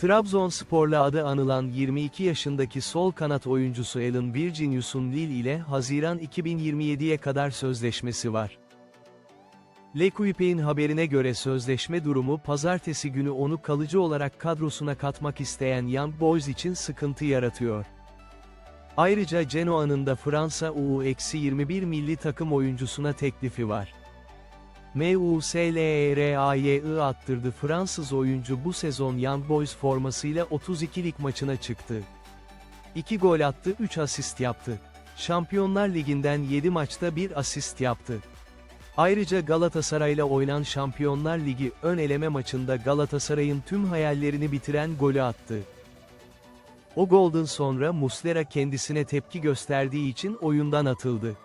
Trabzonspor'la adı anılan 22 yaşındaki sol kanat oyuncusu Alan Virginius'un Lille ile Haziran 2027'ye kadar sözleşmesi var. L'Equipe'in haberine göre sözleşme durumu pazartesi günü onu kalıcı olarak kadrosuna katmak isteyen Young Boys için sıkıntı yaratıyor. Ayrıca Genoa'nın da Fransa U-21 milli takım oyuncusuna teklifi var. MUSLERAYI attırdı Fransız oyuncu bu sezon Young Boys formasıyla 32 lig maçına çıktı. 2 gol attı 3 asist yaptı. Şampiyonlar Ligi'nden 7 maçta 1 asist yaptı. Ayrıca Galatasaray'la oynan Şampiyonlar Ligi ön eleme maçında Galatasaray'ın tüm hayallerini bitiren golü attı. O golden sonra Muslera kendisine tepki gösterdiği için oyundan atıldı.